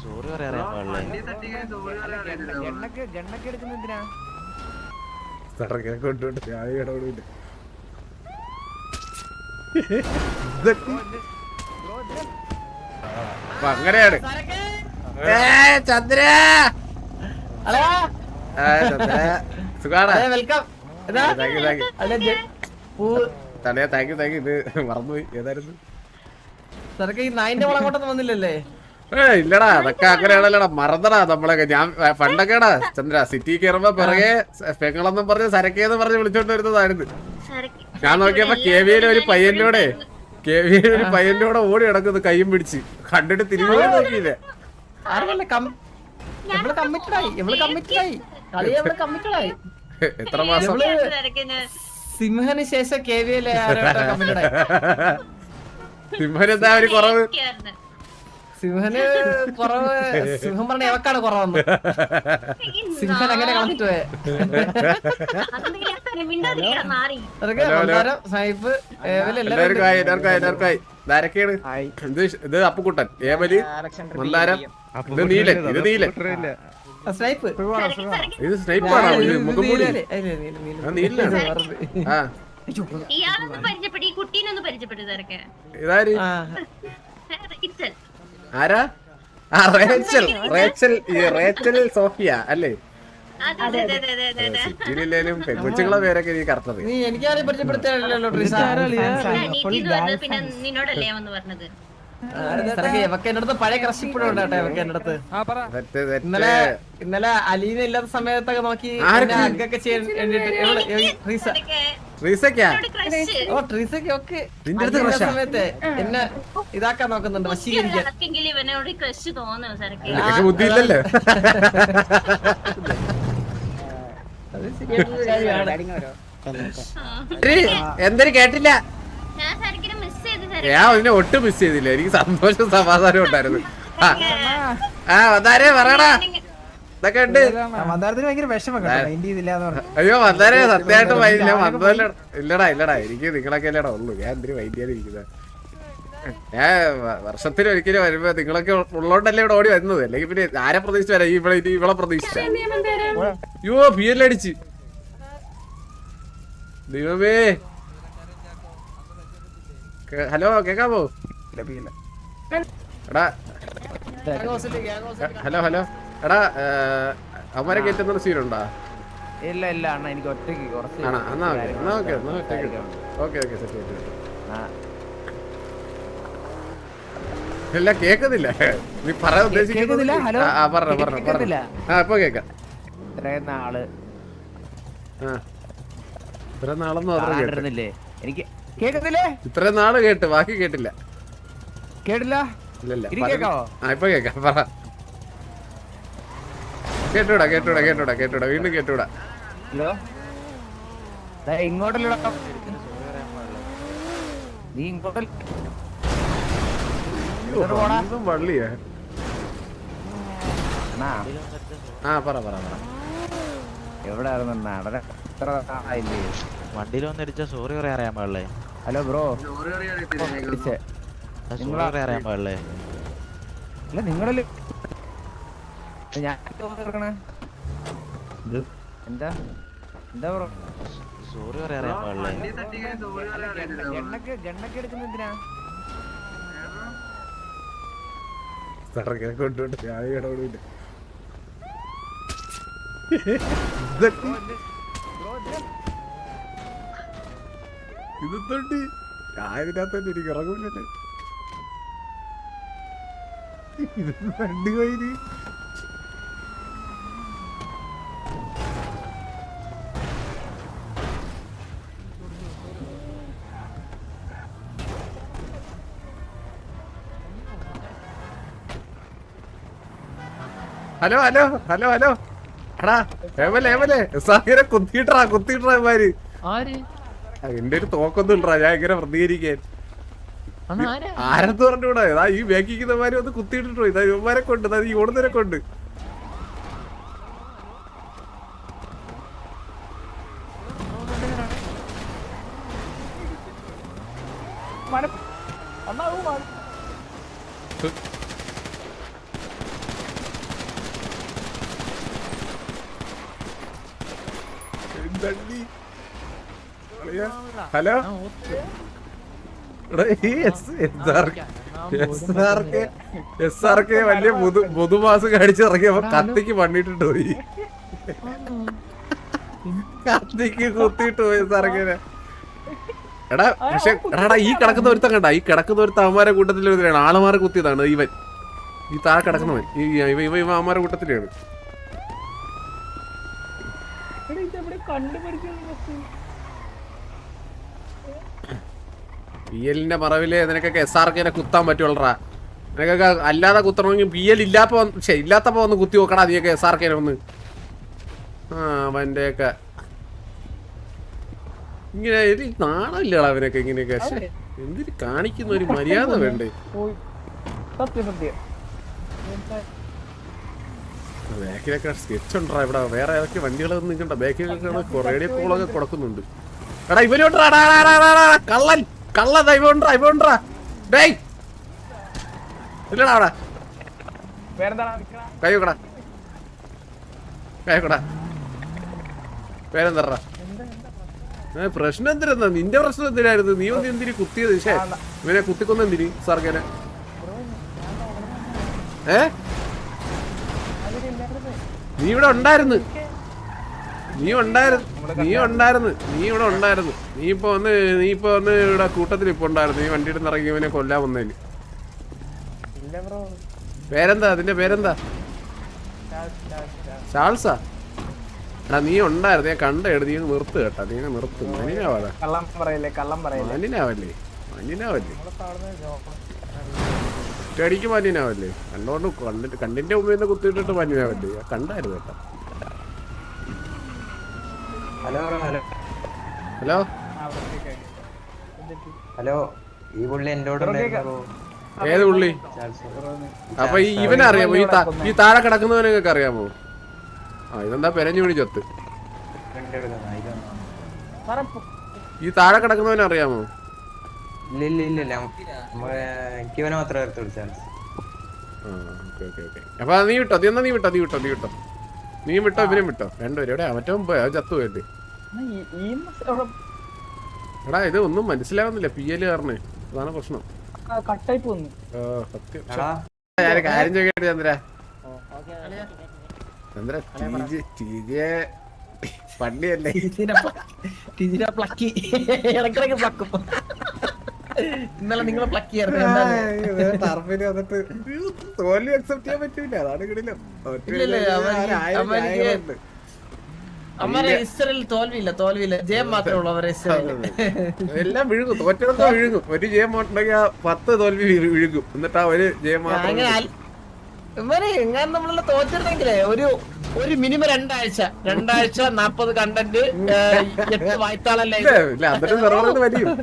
Sorry സടക്കെ കൊണ്ടുപോയിട്ട് ഞാൻ ഇടപെടില്ല അങ്ങനെയാണ്. ചന്ദ്ര. യു താങ്ക് യു തലയാ താങ്ക് യു താങ്ക് യു ഇത് മറന്നുപോയി. ഏതായിരുന്നു? സാറൊക്കെ ഈ നായിന്റെ വളം അങ്ങോട്ടൊന്നും വന്നില്ലല്ലേ? ഏ ഇല്ലടാ അതൊക്കെ അങ്ങനെയാണല്ലോടാ. മറന്നടാ നമ്മളൊക്കെ. ഞാൻ പണ്ടൊക്കെടാ ചന്ദ്ര സിറ്റി കയറുമ്പോ പിറകെ പെങ്ങളെന്നും പറഞ്ഞ് സരക്കേന്ന് പറഞ്ഞ് വിളിച്ചോണ്ട് വരുന്നതായിരുന്നു. ഞാൻ നോക്കിയപ്പോ കെ വിയിലെ ഒരു പയ്യന്റെ കെ വിയിലെ ഒരു പയ്യന്റെ കൂടെ ഓടി കിടക്കുന്നത് കയ്യും പിടിച്ച്. കണ്ടിട്ട് തിരിഞ്ഞു നോക്കിയില്ലേ? എത്ര മാസം? സിംഹന് ശേഷം കെ വി എൽ കമ്മിറ്റഡായി സിംഹനെന്താ ഒരു കുറവ്? സിംഹന് കുറവ് സിംഹം പറഞ്ഞ എവക്കാണ് കുറവെന്ന്. സിംഹൻ അങ്ങനെ കളഞ്ഞിട്ട് പോയെ അതൊക്കെ. മന്ദാരം സായിപ്പ് ഇത് അപ്പുക്കുട്ടൻ. ഏവൽ മന്ദാരം. ഇത് നീലൻ ഇത് നീലൻ. സ്നൈപ്പ്. ഇത് സ്നൈപ്പാണോ നീലാണ് ഇയാളൊന്ന് പരിചയപ്പെട്ടു ഈ കുട്ടീനൊന്ന് പരിചയപ്പെട്ടു ഇതൊക്കെ ആരാ? ആ റേച്ചൽ. റേച്ചൽ ഈ റേച്ചൽ സോഫിയ അല്ലേ? അതെ അതെ അതെ അതെ അതെ അതെ. സിറ്റിയിലും പെൺകൊച്ചുങ്ങളെ പേരൊക്കെ നീ കറത്തത്. നീ പഴയ ക്രഷ് ഇപ്പോഴും ഇന്നലെ ഇന്നലെ അലീന ഇല്ലാത്ത സമയത്തൊക്കെ നോക്കി ചെയ്യാൻ വേണ്ടിട്ട് ഓ ട്രീസൊക്കെ ഒക്കെ നിന്റെ അടുത്ത് അലീന crush ആ? സമയത്ത് എന്നെ ഇതാക്കാൻ നോക്കുന്നുണ്ട് വശീകരിക്കാൻ. ആർക്കെങ്കിലും ഇവനോട് ക്രഷ് തോന്നുന്നു സരക്ക് നിനക്ക് ബുദ്ധിയില്ലല്ലോ അത് ശരിയായിട്ടുള്ള കാര്യമാണ് എടി, എന്തൊരു കേട്ടില്ല? ഞാൻ മിസ് ചെയ്ത് ഞാൻ അതിനെ ഒട്ടും മിസ് ചെയ്തില്ല. എനിക്ക് സന്തോഷം സമാധാനം ഉണ്ടായിരുന്നു. ആ. ആ. വന്നാരേ പറയടാ. ഇതൊക്കെ ഉണ്ട് മന്ദാരത്തിന് ഭയങ്കര വിഷമം അയ്യോ മന്ദാര സത്യമായിട്ട് വൈകില്ല. ഇല്ലടാ ഇല്ലടാ. എനിക്ക് നിങ്ങളൊക്കെ അല്ലേടാ ഉള്ളു. ഞാൻ എന്തിനു വൈകിയാലിരിക്കുന്നത് ഞാൻ വർഷത്തിൽ ഒരിക്കലും വരുമ്പോ നിങ്ങളൊക്കെ ഉള്ളോണ്ടല്ലേ ഇവിടെ ഓടി വരുന്നത്. അല്ലെങ്കിൽ പിന്നെ ആരെ പ്രതീക്ഷിച്ച് വരാം? ഈ ഇവിടെ ഇവളെ പ്രതീക്ഷിച്ച. അയ്യോ ബി എൽ അടിച്ച്. ദൈവമേ. ഹലോ കേക്കാമോ എടാ. Hello hello. എടാ അവരെ കയറ്റുന്ന സീനുണ്ടോ ഇല്ല ഇല്ല അണ്ണ എനിക്ക് ഒറ്റയ്ക്ക് കുറച്ച് എന്നാ ഓക്കെ എന്നാ ഓക്കെ എന്നാ കാര്യങ്ങൾ ഓക്കെ. ഓക്കെ സെറ്റ് ചെയ്തു ആ, ഇല്ല കേക്കുന്നില്ല. നീ പറയാൻ ഉദ്ദേശിക്കുന്നില്ല ഹലോ? ആ പറഞ്ഞ പറഞ്ഞ കേക്കുന്നില്ല? ആ ഇപ്പൊ കേക്കാം. ഇത്രയും നാൾ. ആ. ഇത്ര നാളെന്ന് എനിക്ക് കേക്കുന്നില്ലേ? ഇത്രയും നാൾ കേട്ട് ബാക്കി കേട്ടില്ല. കേട്ടില്ല? ഇല്ല ഇല്ല? ആ ഇപ്പൊ കേക്കാം പറ. കേട്ടൂടാ കേട്ടൂടാ കേട്ടൂടാ കേട്ടൂടാ. വീണ്ടും കേട്ടൂടാ. ഹലോ? ദാ ഇങ്ങോട്ടല്ലോ നീ ഇങ്ങോട്ടല്ല വള്ളിയാ. ആ പറ പറ പറ. എവിടെ ആയിരുന്നു അണ്ണാ? അവിടെ എത്ര നാളായില്ലേ വണ്ടിയിൽ വന്നിടിച്ച സോറി പറയാൻ അറിയാൻ പാടില്ലേ? Hello bro. സോറി അറിയാൻ പാടില്ലേ? അല്ല നിങ്ങളല്ലേ ഞാൻ എന്താ എന്താ? ബ്രോ സോറി പറയാൻ അറിയാൻ പാടില്ലേ. ഗണ്ണൊക്കെ ഗണ്ണൊക്കെ എടുക്കുന്ന എന്തിനാ? സടക്കെ കൊണ്ടുപോയിട്ട് ഞാൻ ഇടപെടില്ല. ഇതൊക്കെ ഇത് തൊണ്ട് ഞാൻ ഇതിനകത്ത് എനിക്ക് ഇറങ്ങൂല്ലേ ഇത് രണ്ട് കയ്യിൽ ഹലോ ഹലോ ഹലോ ഹലോ. എടാ ഏമലെ ഏമലെ സാഹിരെ കുത്തിയിട്ടാ കുത്തിയിട്ടാ ഇവർ എന്റെ ഒരു തോക്കൊന്നും ഇല്ലടാ ഞാൻ എങ്ങനെ പ്രതികരിക്കാൻ. ആരെന്ന് പറഞ്ഞൂടാ? ഇതാ ഈ ബാക്കിക്കുന്നമാര് ഒന്ന് കുത്തിയിട്ടിട്ടോ ഇതാ ഇവന്മാരെ കൊണ്ട് ഇതാ ഈ ഓടുന്നതിനെ കൊണ്ട്. ഹലോ? S R K. വലിയ മുതു മുതുമാസം കാണിച്ചിറങ്ങിയപ്പോ കത്തിക്ക് പണിയിട്ടിട്ട് പോയി. കത്തിക്ക് കുത്തിയിട്ട് പോയി എസ് ആർ കെ എടാ പക്ഷെ എടാ ഈ കിടക്കുന്ന ഒരുത്തം കണ്ട ഈ കിടക്കുന്ന ഒരു അവന്മാരെ കൂട്ടത്തിൽ ഒരുത്തനാണ് ആളുമാരെ കുത്തിയതാണ് ഇവൻ. ഈ താഴെ കിടക്കുന്നവൻ. ഈ ഇവ ഇവ ഇവ അവന്മാരെ കൂട്ടത്തിലാണ് പി എല്ലിന്റെ മറവിൽ നിനക്കൊക്കെ എസ് ആർ കെനെ കുത്താൻ പറ്റുള്ളറാ നിനക്കൊക്കെ അല്ലാതെ കുത്തണമെങ്കിൽ പി എൽ ഇല്ലാപ്പോ ഇല്ലാത്തപ്പോ ഒന്ന് കുത്തി നോക്കടാ നീയൊക്കെ എസ് ആർ കെനെ ഒന്ന് ആ അവന്റെയൊക്കെ. ഇങ്ങനെ ഒരു നാണമില്ലടാ അവനൊക്കെ ഇങ്ങനെയൊക്കെ. ശ്ശെ, എന്തിന് കാണിക്കുന്ന ഒരു മര്യാദ വേണ്ടേ? സത്യം സത്യം. ബാക്കിലൊക്കെ സ്കെച്ച് ഉണ്ടാ ഇവിടെ. വേറെ ഏതൊക്കെ വണ്ടികളൊന്നും നിൽക്കണ്ട. ബാക്കിലൊക്കെ റേഡിയോ കോളൊക്കെ കൊടുക്കുന്നുണ്ട്. എടാ ഇവനോട്ടാ കള്ളൻ. കള്ളൻ ഇവണ്ടാ ഇവണ്ടാ ഡേയ്. ഇല്ലടാ അവിടെ? കൈ വെക്കടാ. കൈ വെക്കടാ. പേരെന്തറാ പ്രശ്നം എന്തിനാ? നിന്റെ പ്രശ്നം എന്തിനായിരുന്നു? നീ ഒന്ന് എന്തിനു കുത്തിയത്? ശേ ഇവനെ കുത്തിക്കൊന്ന സർഗനെ ഏഹ് ഏ? നീ ഇവിടെ ഉണ്ടായിരുന്നു. നീ ഉണ്ടായിരുന്നു. നീ ഉണ്ടായിരുന്നു. നീ ഇവിടെ ഉണ്ടായിരുന്നു. നീ ഇപ്പൊ വന്ന് നീ ഇപ്പൊ വന്ന് ഇവിടെ കൂട്ടത്തിൽ ഇപ്പൊ ഉണ്ടായിരുന്നു. നീ വണ്ടിയിടുന്ന ഇറങ്ങിയവനെ കൊല്ലാൻ വന്നതിന് ഇല്ല ബ്രോ. പേരെന്താ? അതിന്റെ പേരെന്താ? ചാൾസാ എടാ നീ ഉണ്ടായിരുന്നു. ഞാൻ കണ്ടെടു നീ നിർത്തു കേട്ടാ. നീ നിർത്തും. മനിനാവാടാ കള്ളം പറയല്ലേ കള്ളം പറയല്ലേ? മനിനാവല്ലേ. മനിനാവല്ലേ. ഒറ്റയടിക്ക് മനിനാവല്ലേ കണ്ടോണ്ട് കണ്ടിട്ട് കണ്ടിന്റെ മുമ്പിൽ നിന്ന് കുത്തിയിട്ടിട്ട് മനിനാവല്ലേ കണ്ടായിരുന്നു കേട്ടോ. Hello hello hello. ഈ പുള്ളി എന്നോട് ഏത് പുള്ളി. അപ്പൊ ഈ ഇവനെ അറിയാമോ ഈ താ- ഈ താഴെ കിടക്കുന്നവനൊക്കെ അറിയാമോ? ആ ഇതെന്താ പെരഞ്ഞു വിളി ചത്ത്. ഈ താഴെ കിടക്കുന്നവനെ അറിയാമോ? ഇല്ല എനിക്ക് ഇവനെ മാത്രമേ അപ്പൊ നീ വിട്ടോ നീ എന്നാ നീ വിട്ടോ നീ വിട്ടോ നീ വിട്ടോ. നീ വിട്ടോ ഇവനും വിട്ടോ. രണ്ടുപേരും എവിടെ? മറ്റവൻ പോയാ ചത്തു പോയല്ലേ? എടാ ഇത് ഒന്നും മനസ്സിലാവുന്നില്ല. പി എൽ കാരണം അതാണ് പ്രശ്നം. കട്ടായി പോന്നു ആ, എടാ. ഞാൻ കാര്യം ചോദിക്കട്ടെ ചന്ദ്ര? ചന്ദ്ര TJ പണ്ടിയല്ലേ? ടീച്ചറെ പ്ലക്കി ഇടക്കിടക്ക് പ്ലക്കും ഇന്നലെ നിങ്ങളെ പ്ലക്ക് എന്താണ്? ടർഫിന് വന്നിട്ട് തോൽവി അക്സെപ്റ്റ് ചെയ്യാൻ പറ്റൂല. അതാണ് കിടിലം ഇല്ല, ഇല്ല, അവൻ- ഇസ്രയേൽ തോൽവിയില്ല തോൽവിയില്ല. ജയം മാത്രമേ ഉള്ളൂ അവരെ എല്ലാം വിഴുങ്ങും. തോറ്റെടുത്ത വിഴുങ്ങും. ഒരു ജയം ഉണ്ടെങ്കിൽ ആ പത്ത് തോൽവി വിഴുകും എന്നിട്ട് ആ ഒരു ജയം മാത്രം ഇവർ എങ്ങനെ നമ്മളെല്ലാം തോറ്റെടുത്തെങ്കിലേ ഒരു ഒരു മിനിമം രണ്ടാഴ്ച. രണ്ടാഴ്ച നാപ്പത് കണ്ടന്റ് എട്ട് വായ്ത്താളല്ലേ?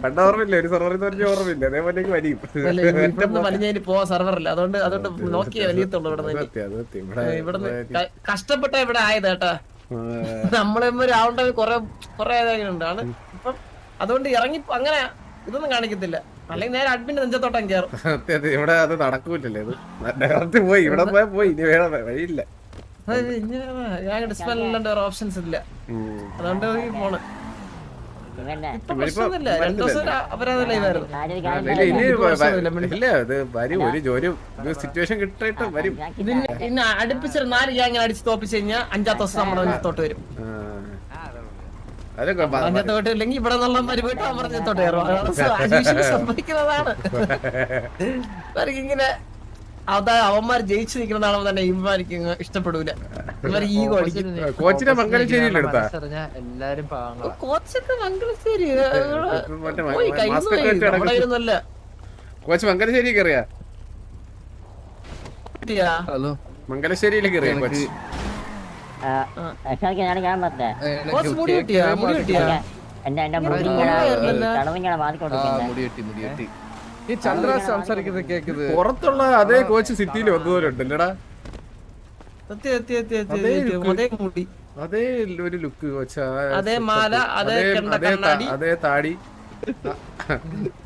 പണ്ട് ഓർമ്മയില്ല ഒരു സെർവറിൽ നിന്ന് ഓർമ്മയില്ല? അതേപോലേക്ക് വലിയും വലിഞ്ഞതിന് പോവാൻ സർവറില്ല അതുകൊണ്ട് അതുകൊണ്ട് നോക്കിയേ വലിയത്തുള്ളൂ ഇവിടെ. ഇവിടെ ഇവിടുന്ന് കഷ്ടപ്പെട്ട ഇവിടെ ആയത് കേട്ടാ. നമ്മളെ രാവുണ്ട കൊറേ കൊറേ ആണ് ഇപ്പം അതുകൊണ്ട് ഇറങ്ങി അങ്ങനെ ഇതൊന്നും കാണിക്കത്തില്ല. അല്ലെങ്കിൽ നേരെ അഡ്മിന്റെ നെഞ്ചത്തോട്ടം കയറും. ഇവിടെ അത് നടക്കൂലല്ലേ ഇത്? പോയി. ഇവിടെ പോയാ പോയി. ഇനി വേണം വഴിയില്ല. ഡിസ്പ്ലേ ഓപ്ഷൻസ് ഇല്ല. അതുകൊണ്ട് ജോലി സിറ്റുവേഷൻ കിട്ടിയിട്ട് വരും. നാല് അടിച്ച് തോപ്പിച്ച് കഴിഞ്ഞാൽ അഞ്ചാത്ത ദിവസം നമ്മുടെ നെഞ്ചത്തോട്ട് വരും. അഞ്ചാത്ത തോട്ട് ഇല്ലെങ്കിൽ ഇവിടെ നിന്നുള്ള മരുപോയിട്ട് കയറും. സംഭവിക്കുന്നതാണ്. ഇങ്ങനെ അതാ അവന്മാർ ജയിച്ചു നിൽക്കുന്ന കാണുമ്പോ തന്നെ ഇവന്മാർക്ക് ഇഷ്ടപ്പെടൂല. കോച്ചിനെ മംഗലശ്ശേരിയിൽ എടുത്താ? എല്ലാരും പാവങ്ങളാ. കോച്ചൊക്കെ മംഗളശ്ശേരി മറ്റേ പോയി മ- കഴിഞ്ഞു മാസ്ക് ഒക്കെ പോയി വെച്ച് നമ്മുടെ നടക്കുന്നു. കയ്യിലൊന്നുമല്ല കോച്ച് മംഗലശ്ശേരി കയറിയാ? ഹലോ. മംഗലശ്ശേരിയിലേക്ക് കയറിയാ കോച്ച്? എന്റെ എന്റെ മുടി കടവിങ്ങനെ ആ ഈ ചന്ദ്ര സംസാരിക്കുന്നത് കേക്കുന്നത് പുറത്തുള്ള അതേ കോച്ച് സിറ്റിയിൽ സത്യം, സത്യം, അതേ അതേ മുടി. അതേ ഒരു ലുക്ക് കോച്ച്. അതേ മാല, അതേ അതേ താടി.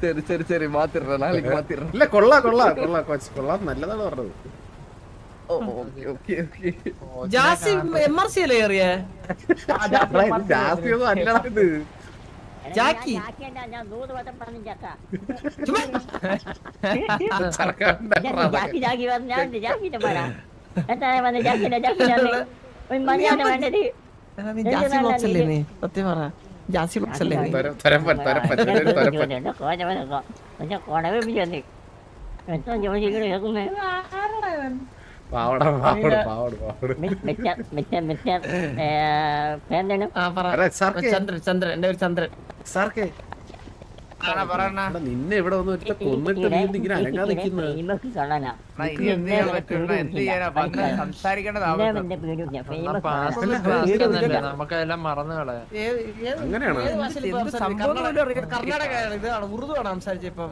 ശരി ശരി ശരി മാത്തിരണ്ട നാളേക്ക് ഇല്ല കൊള്ളാ കൊള്ളാ കൊള്ളാ കോച്ച്. കൊള്ളാം നല്ലതാണ് പറഞ്ഞത്. Okay okay okay. Jassi M R C അല്ലേ ഏറിയ എടാ, ഇത് അല്ലടാ ഇത്. ജാക്കി. കൊടവെ എത്ര ജോലികൾ കേൾക്കുന്നേ നിന്നെ ഇവിടെ വന്ന് ഒറ്റ കൊന്നിട്ട് നീന്തി ഇങ്ങനെ അനങ്ങാതെ അങ്ങനെയാണോ? കർണാടക- ഇതാണ് ഉറുദു ആണ് സംസാരിച്ചപ്പം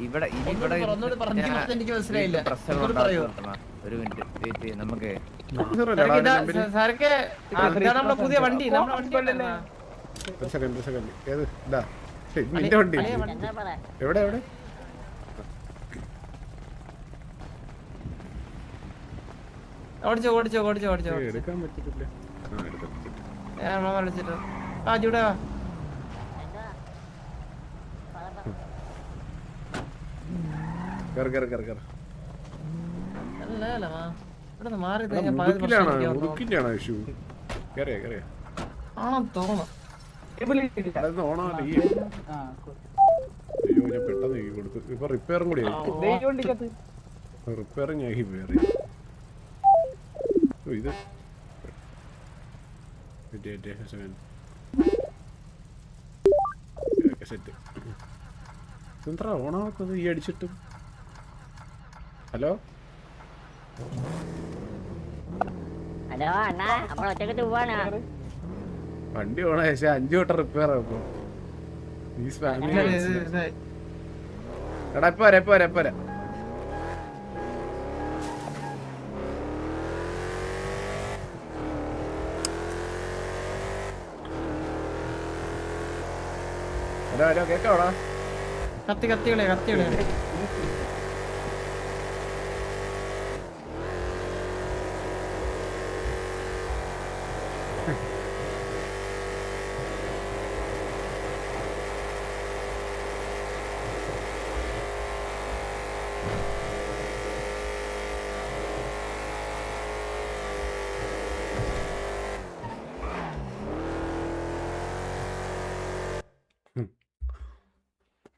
ഇവിടെ. എനിക്ക് മനസ്സിലായില്ല. ഒരു മിനിറ്റ് വെയിറ്റ് ചെയ്യ് നമുക്ക് സാർക്ക് പുതിയ വണ്ടി ഒരു സെക്കൻഡ് ഒരു സെക്കൻഡ് ഏത്? ഇതാ. നിന്റെ വണ്ടി. എവിടെ എവിടെ? ഓടിച്ചോ ഓടിച്ചോ ഓടിച്ചോ ഓടിച്ചോ എടുക്കാൻ പറ്റില്ല ആ ജൂടെ വാ കയറി കയറി കയറി കയറി അല്ല അല്ല മാ ഇവിടെ നിന്ന് മാറി എടാ, കഴിഞ്ഞാൽ പകുതി മുതുക്കിലാണോ പ്രശ്നം എനിക്ക് തോന്നുന്നു. മുതുക്കിന്റെ ആണോ ഇഷ്യൂ കയറിയാ കയറിയാ ആണെന്ന് തോന്നുന്നു അവിടെ നിന്ന് ഓണമല്ല ഈ അയ്യോ ഞാൻ പെട്ടെന്ന് ഈ കൊടുത്തു. ഇപ്പൊ റിപ്പയറും കൂടി ആയി. റിപ്പയറിങ് ആയി വേറെ. ഓ, ഇത്. വെയിറ്റ്, വെയിറ്റ്, ഒരു second. ഓക്കേ, സെറ്റ് ഇതെന്താ ഓണാക്കുന്നത്? ഈ അടിച്ചിട്ടും. ഹലോ? ഹലോ അണ്ണാ നമ്മൾ ഒറ്റക്കത്ത് പോവാണ്. വണ്ടി ഓണ ശേഷം അഞ്ചു വട്ടം റിപ്പയർ ആക്കും ഈ ഫാമിലി എടാ ഇപ്പൊ വരാം ഇപ്പൊ വരാം ഇപ്പൊ വരാം. ഹലോ ഹലോ കേക്കോടാ കത്തി കത്തികളെ കത്തികളെ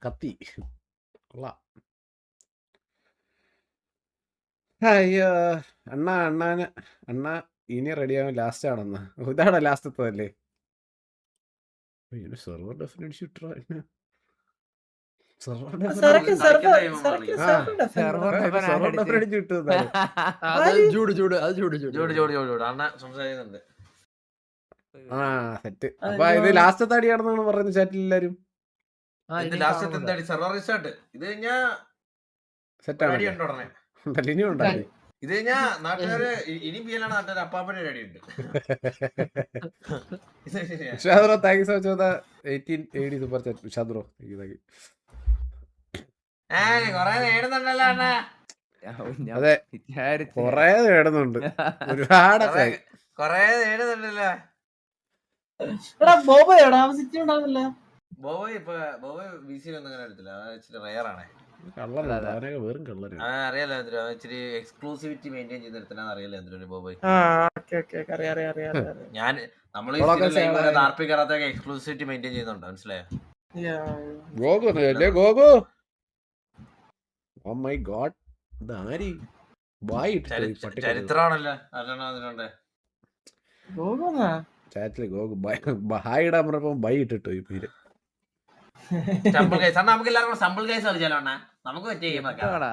കത്തി കൊള്ളാം അയ്യോ അണ്ണ അണ്ണാന് അണ്ണ ഇനി റെഡി ആവാൻ ലാസ്റ്റ് ആണെന്ന്. ഇതാണ് ലാസ്റ്റത്തതല്ലേ സെർവർ ഡെഫിനറ്റ് ഇട്ടാ സരക്ക് സർവർ സരക്ക് ആ, സെറ്റ്. അപ്പൊ ഇത് ലാസ്റ്റത്തെ അടിയാണെന്നാണ് പറയുന്നത് ചാറ്റിൽ എല്ലാരും. ലാസ്റ്റ് എന്താടി? Server restart. ഇത് കഴിഞ്ഞാ സെറ്റ് അടി ആണ് ഉണ്ട് ഉടനെ ഉണ്ടല്ലോ ഇനിയും ഉണ്ടായി ഇത് കഴിഞ്ഞാ നാട്ടുകാര് ഇ- ഇനി പിയലാണ് നാട്ടുകാർ അപ്പാപ്പന്റെ ഒരു അടിയുണ്ട് ഇത് ശരിയാ. വിഷാദ്രോ thank you so much eighteen എയ്ഡി super chat വിഷാദ്രോ താങ്ക് യു താങ്ക് യു ഏ കൊറേ നേടുന്നുണ്ടല്ലോ അണ്ണ. അതെ. കൊറേ നേടുന്നുണ്ട്. ഒരുപാടൊക്കെ ആയി. കൊറേ നേടുന്നുണ്ടല്ലോ. എടാ ബോബോ എടാ സിറ്റി ഉണ്ടാവില്ല ബോബോയ് ഇപ്പൊ ബോബോയ് ബി സിയിലൊന്നും അങ്ങനെ എടുത്തില്ല. അത് ഇച്ചിരി റയർ ആണ്. അറിയാലോ എന്തിനാ? അവൻ ഇച്ചിരി എക്സ്ക്ലൂസിവിറ്റി മെയിന്റെയിൻ ചെയ്ത് എടുത്തിനാന്ന് അറിയാലോ എന്തിനു ബോബോയ്? ഞാൻ നമ്മൾ കയറാത്തൊക്കെ എക്സ്ക്ലൂസിവിറ്റി മെയിന്റെയിൻ ചെയ്യുന്നുണ്ട്? മനസ്സിലായോ? ഗോകു അല്ലേ ഗോകു! ഓ മൈ ഗോഡ് ഇതാരി? ചരിത്രമാണല്ലോ അതിനുണ്ട്. ഗോകു ബൈ ഇടാൻ പറഞ്ഞപ്പോ ബൈ ഇട്ടിട്ടോ ഈ പേര്. സ്റ്റംബിൾ കേസ് നമുക്ക് എല്ലാവർക്കും സ്റ്റംബിൾ കേസ് കളിച്ചാലോ നമുക്ക് പറ്റിയ ഗെയിം ഇതാടാ.